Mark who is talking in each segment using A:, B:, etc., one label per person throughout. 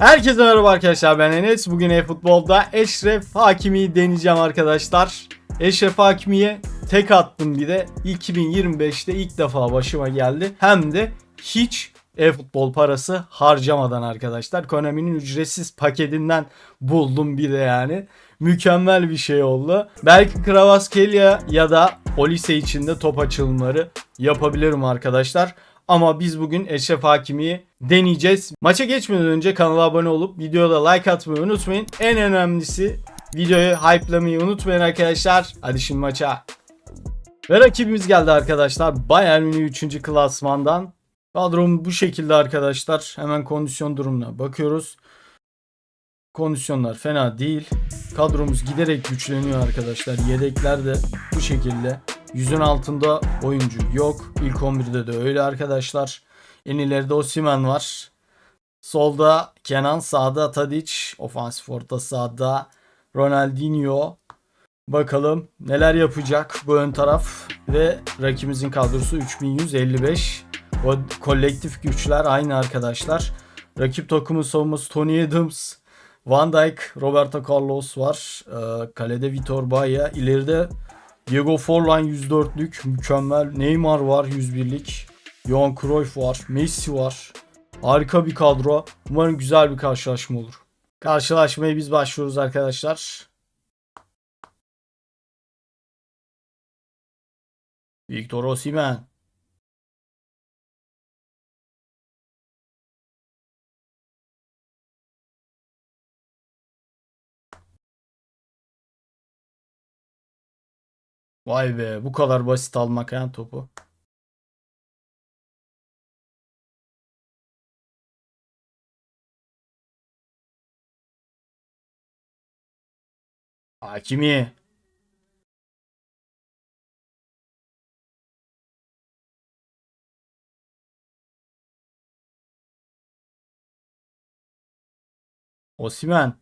A: Herkese merhaba arkadaşlar ben Enes. Bugün e-futbolda Eşref Hakimi'yi deneyeceğim arkadaşlar. Eşref Hakimi'ye tek attım bir de 2025'te ilk defa başıma geldi. Hem de hiç e-futbol parası harcamadan arkadaşlar. Konami'nin ücretsiz paketinden buldum bir de yani. Mükemmel bir şey oldu. Belki Kravaskelia ya da Olise içinde top açılımları yapabilirim arkadaşlar. Ama biz bugün Eşref Hakimi'yi deneyeceğiz. Maça geçmeden önce kanala abone olup videoda like atmayı unutmayın. En önemlisi videoyu hype'lamayı unutmayın arkadaşlar. Hadi şimdi maça. Ve rakibimiz geldi arkadaşlar. Bayern Münih 3. klasmandan. Kadrom bu şekilde arkadaşlar. Hemen kondisyon durumuna bakıyoruz. Kondisyonlar fena değil. Kadromuz giderek güçleniyor arkadaşlar. Yedekler de bu şekilde. Yüzün altında oyuncu yok. İlk 11'de de öyle arkadaşlar. En ileride Osimhen var. Solda Kenan, sağda Tadic. Ofansif orta sağda Ronaldinho. Bakalım neler yapacak bu ön taraf. Ve rakibimizin kadrosu 3155. O kolektif güçler aynı arkadaşlar. Rakip takımın savunması Tony Adams, Van Dijk, Roberto Carlos var. Ee, kalede Vitor Baia. İleride Diego Forlan 104'lük mükemmel. Neymar var 101'lik. Johan Cruyff var. Messi var. Harika bir kadro. Umarım güzel bir karşılaşma olur. Karşılaşmaya biz başlıyoruz arkadaşlar. Victor Osimhen. Vay be bu kadar basit almak ha topu. Hakimi. Osimhen.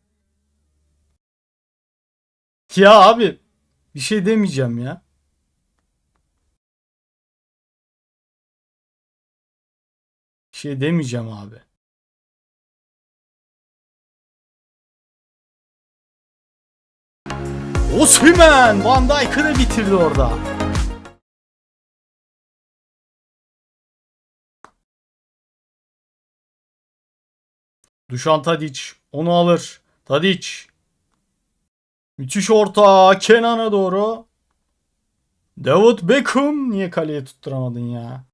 A: Ya abi bir şey demeyeceğim ya. Bir şey demeyeceğim abi. Osimhen Van Dijk'ı da bitirdi orada. Dušan Tadic onu alır. Tadic. Müthiş orta Kenan'a doğru. David Beckham niye kaleye tutturamadın ya?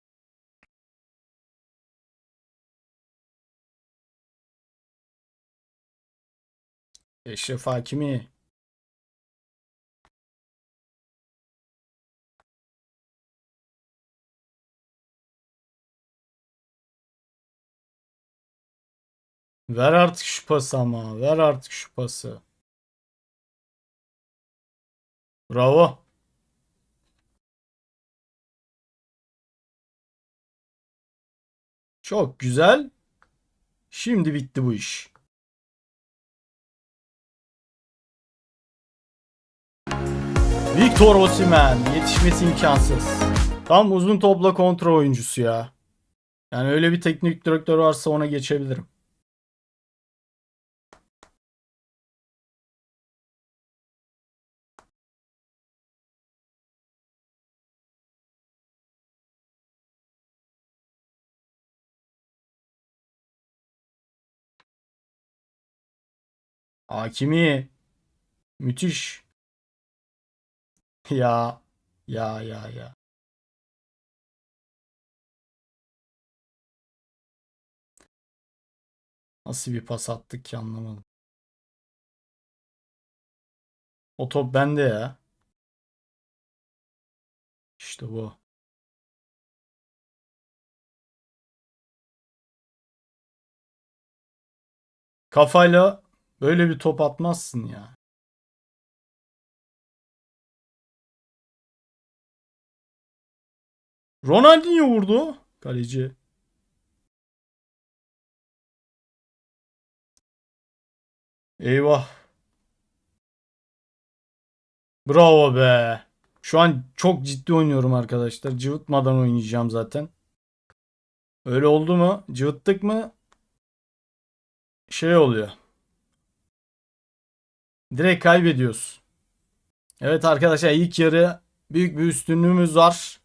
A: Eşref Hakimi. Ver artık şu pası ama. Ver artık şu pası. Bravo. Çok güzel. Şimdi bitti bu iş. Victor Osimhen yetişmesi imkansız. Tam uzun topla kontrol oyuncusu ya. Yani öyle bir teknik direktör varsa ona geçebilirim. Hakimi. Müthiş. Ya. Ya ya ya. Nasıl bir pas attık ki anlamadım. O top bende ya. İşte bu. Kafayla böyle bir top atmazsın ya. Ronaldinho vurdu. Kaleci. Eyvah. Bravo be. Şu an çok ciddi oynuyorum arkadaşlar. Cıvıtmadan oynayacağım zaten. Öyle oldu mu? Cıvıttık mı? şey oluyor. Direkt kaybediyoruz. Evet arkadaşlar ilk yarı büyük bir üstünlüğümüz var.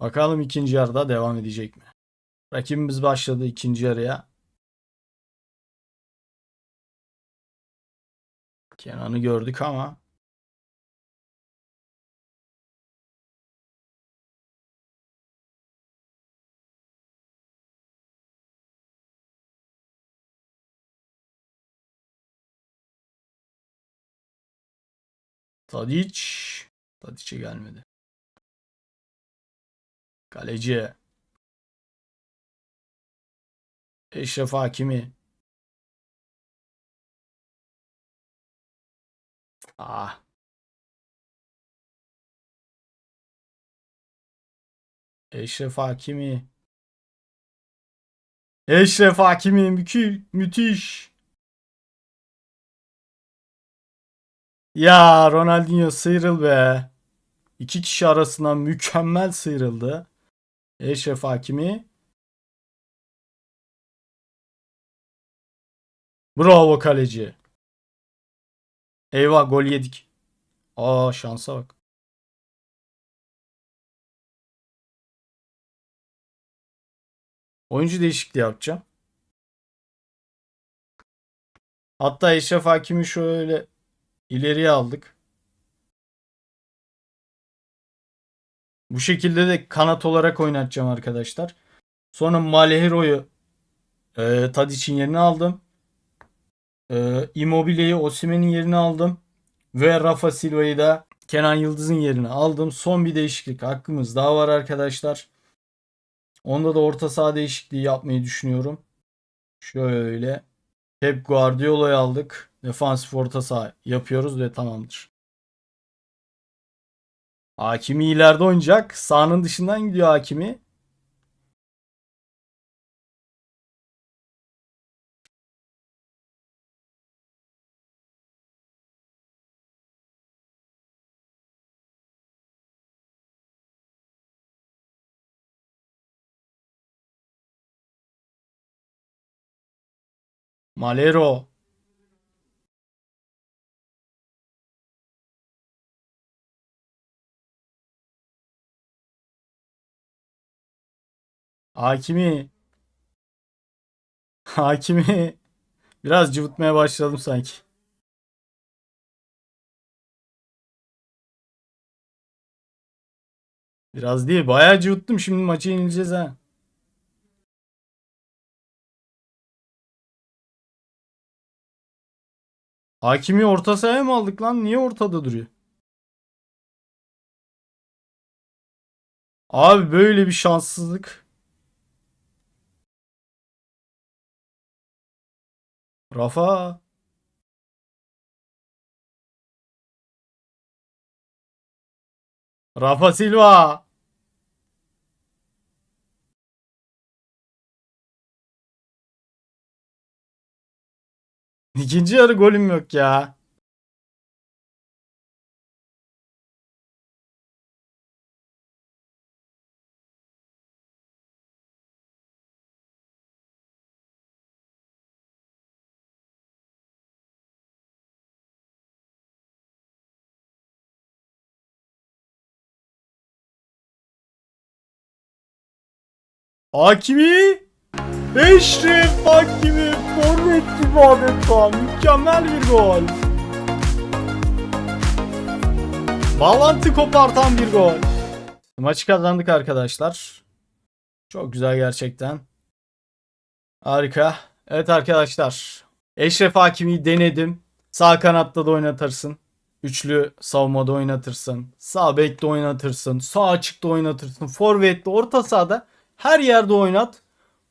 A: Bakalım ikinci yarıda devam edecek mi? Rakibimiz başladı ikinci yarıya. Kenan'ı gördük ama Tadiç. Tadiç'e gelmedi. Kaleci. Eşref Hakimi. Ah. Eşref Hakimi. Eşref Hakimi mükü müthiş. Ya Ronaldinho sıyrıl be. İki kişi arasından mükemmel sıyrıldı. Eşref Hakimi. Bravo kaleci. Eyvah gol yedik. Aa şansa bak. Oyuncu değişikliği yapacağım. Hatta Eşref Hakimi şöyle ileriye aldık. Bu şekilde de kanat olarak oynatacağım arkadaşlar. Sonra Malehiro'yu e, Tadic'in yerine aldım. E, Immobile'yi Osimhen'in yerine aldım. Ve Rafa Silva'yı da Kenan Yıldız'ın yerine aldım. Son bir değişiklik hakkımız daha var arkadaşlar. Onda da orta saha değişikliği yapmayı düşünüyorum. Şöyle Pep Guardiola'yı aldık. Defansif orta saha yapıyoruz ve tamamdır. Hakimi ileride oynayacak. Sahanın dışından gidiyor Hakimi. Malero. Hakimi. Hakimi. Biraz cıvıtmaya başladım sanki. Biraz değil. Bayağı cıvıttım. Şimdi maçı yenileceğiz ha. Hakimi orta sahaya mı aldık lan? Niye ortada duruyor? Abi böyle bir şanssızlık. Rafa. Rafa Silva. İkinci yarı golüm yok ya. Hakimi Eşref Hakimi forvet gibi adeta mükemmel bir gol. Bağlantı kopartan bir gol. Maçı kazandık arkadaşlar. Çok güzel gerçekten. Harika. Evet arkadaşlar. Eşref Hakimi'yi denedim. Sağ kanatta da oynatırsın. Üçlü savunmada oynatırsın. Sağ bekte oynatırsın. Sağ açıkta oynatırsın. Forvet'te orta sahada her yerde oynat.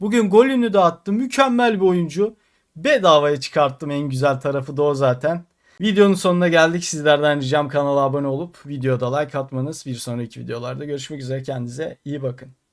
A: Bugün golünü de attı. Mükemmel bir oyuncu. Bedavaya çıkarttım en güzel tarafı da o zaten. Videonun sonuna geldik. Sizlerden ricam kanala abone olup videoda like atmanız. Bir sonraki videolarda görüşmek üzere. Kendinize iyi bakın.